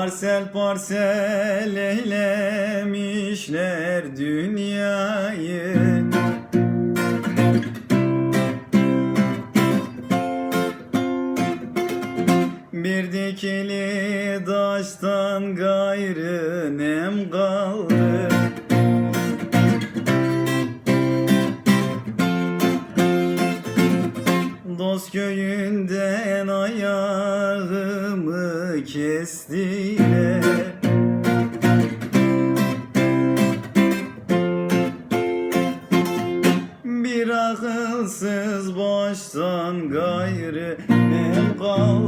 Parsel parsel eylemişler dünyayı. Bir dikili taştan gayrı nem kaldı Dost köyünden ayağımı kestiler. Bir akılsız baştan gayrı ne kaldı